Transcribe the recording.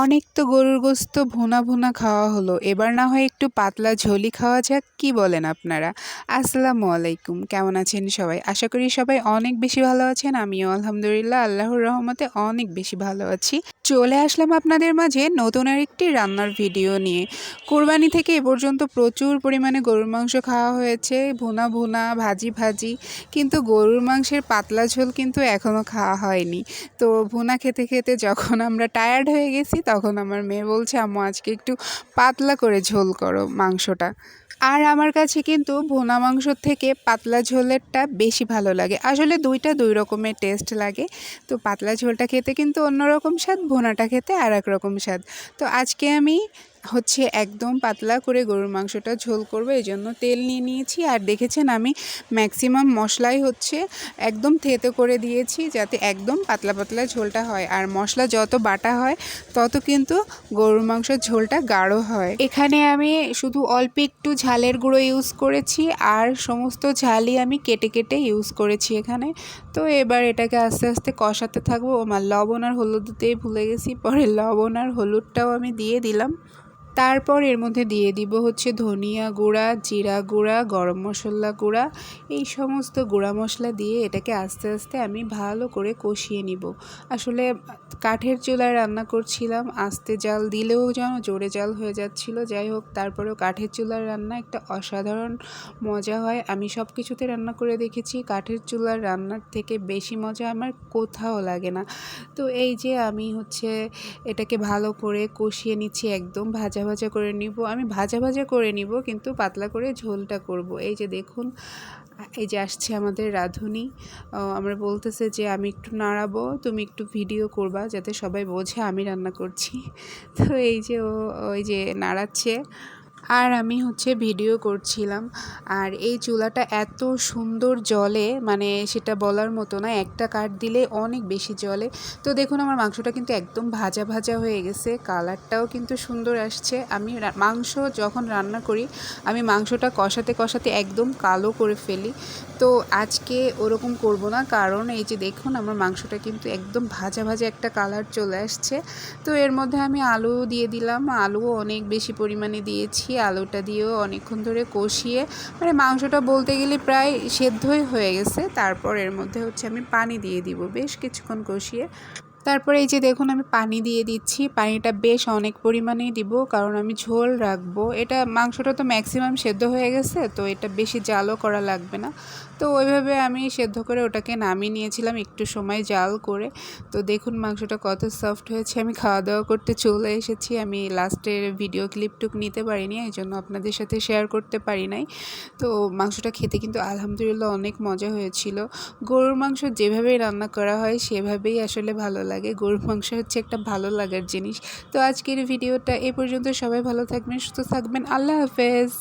অনেক তো গরুর গোস্ত ভুনা ভুনা খাওয়া হলো। এবার না হয় একটু পাতলা ঝোলই খাওয়া যাক, কি বলেন আপনারা? আসসালামু আলাইকুম, কেমন আছেন সবাই? আশা করি সবাই অনেক বেশি ভালো আছেন, আমিও আলহামদুলিল্লাহ, আল্লাহর রহমতে অনেক বেশি ভালো আছি। চলে আসলাম আপনাদের মাঝে নতুন আর একটি রান্নার ভিডিও নিয়ে। কোরবানি থেকে এ পর্যন্ত প্রচুর পরিমাণে গরুর মাংস খাওয়া হয়েছে, ভুনা ভুনা, ভাজি ভাজি, কিন্তু গরুর মাংসের পাতলা ঝোল কিন্তু এখনও খাওয়া হয়নি। তো ভুনা খেতে খেতে যখন আমরা টায়ার্ড হয়ে গেছি তখন আমার মেয়ে বলছে, আম্মু, আজকে একটু পাতলা করে ঝোল করো মাংসটা। আর আমার কাছে কিন্তু ভোনা মাংসর থেকে পাতলা ঝোলেরটা বেশি ভালো লাগে। আসলে দুইটা দুই রকমের টেস্ট লাগে। তো পাতলা ঝোলটা খেতে কিন্তু অন্যরকম স্বাদ, ভোনাটা খেতে আর এক রকম স্বাদ। তো আজকে আমি হচ্ছে একদম পাতলা করে গরুর মাংসটা ঝোল করব, এই জন্য তেল নিয়ে নিয়েছি। আর দেখেছেন আমি ম্যাক্সিমাম মশলাই হচ্ছে একদম থেতো করে দিয়েছি যাতে একদম পাতলা পাতলা ঝোলটা হয়। আর মশলা যত বাটা হয়, তত কিন্তু গরুর মাংসের ঝোলটা গাঢ় হয়। এখানে আমি শুধু অল্প একটু ঝালের গুঁড়ো ইউজ করেছি, আর সমস্ত ঝালই আমি কেটে কেটে ইউজ করেছি এখানে। তো এবার এটাকে আস্তে আস্তে কষাতে থাকব। আমার লবণ আর হলুদ দিতেই ভুলে গেছি, পরে লবণ আর হলুদটাও আমি দিয়ে দিলাম। তারপর এর মধ্যে দিয়ে দিব হচ্ছে ধনিয়া গুঁড়া, জিরা গুঁড়া, গরম মশলা গুঁড়া। এই সমস্ত গুঁড়া মশলা দিয়ে এটাকে আস্তে আস্তে আমি ভালো করে কষিয়ে নিব। আসলে কাঠের চুলায় রান্না করছিলাম, আস্তে জাল দিলেও যেন জোরে জাল হয়ে যাচ্ছিল। যাই হোক, তারপরেও কাঠের চুলার রান্না একটা অসাধারণ মজা হয়। আমি সব কিছুতে রান্না করে দেখেছি, কাঠের চুলার রান্নার থেকে বেশি মজা আমার কোথাও লাগে না। তো এই যে আমি হচ্ছে এটাকে ভালো করে কষিয়ে নিচ্ছি একদম ভাজা ভাজা ভাজা করে নিব। আমি ভাজা ভাজা করে নিব, কিন্তু পাতলা করে ঝোলটা করব। এই যে দেখুন, এই যে আসছে আমাদের রাঁধুনি। আমরা বলতেছে যে, আমি একটু নাড়াবো, তুমি একটু ভিডিও করবা যাতে সবাই বোঝে আমি রান্না করছি। তো এই যে ও, ওই যে নাড়াচ্ছে। আর আমি হচ্ছে ভিডিও করছিলাম। আর এই চুলাটা এত সুন্দর জলে মানে সেটা বলার মতো না, একটা কাঠ দিলে অনেক বেশি জলে। তো দেখুন, আমার মাংসটা কিন্তু একদম ভাজা ভাজা হয়ে গেছে, কালারটাও কিন্তু সুন্দর আসছে। আমি মাংস যখন রান্না করি, আমি মাংসটা কষাতে কষাতে একদম কালো করে ফেলি। তো আজকে ওরকম করব না, কারণ এই যে দেখুন, আমার মাংসটা কিন্তু একদম ভাজা ভাজা একটা কালার চলে আসছে। তো এর মধ্যে আমি আলু দিয়ে দিলাম। আলুও অনেক বেশি পরিমাণে দিয়েছি। আলুটা দিয়েও অনেকক্ষণ ধরে কষিয়ে মানে মাংসটা বলতে গেলে প্রায় সেদ্ধই হয়ে গেছে। তারপর এর মধ্যে হচ্ছে আমি পানি দিয়ে দিব। বেশ কিছুক্ষণ কষিয়ে তারপরে এই যে দেখুন, আমি পানি দিয়ে দিচ্ছি। পানিটা বেশ অনেক পরিমাণেই দিব, কারণ আমি ঝোল রাখব। এটা মাংসটা তো ম্যাক্সিমাম সেদ্ধ হয়ে গেছে, তো এটা বেশি জালও করা লাগবে না। তো ওইভাবে আমি সেদ্ধ করে ওটাকে নামিয়ে নিয়েছিলাম একটু সময় জাল করে। তো দেখুন, মাংসটা কত সফট হয়েছে। আমি খাওয়া দাওয়া করতে চলে এসেছি। আমি লাস্টের ভিডিও ক্লিপটুক নিতে পারিনি, এই জন্য আপনাদের সাথে শেয়ার করতে পারি নাই। তো মাংসটা খেতে কিন্তু আলহামদুলিল্লাহ অনেক মজা হয়েছিল। গরুর মাংস যেভাবেই রান্না করা হয়, সেভাবেই আসলে ভালো লাগে, গরুর মাংস হচ্ছে একটা ভালো লাগার জিনিস। তো আজকের ভিডিওটা এ পর্যন্ত। সবাই ভালো থাকবেন, সুস্থ থাকবেন। আল্লাহ হাফেজ।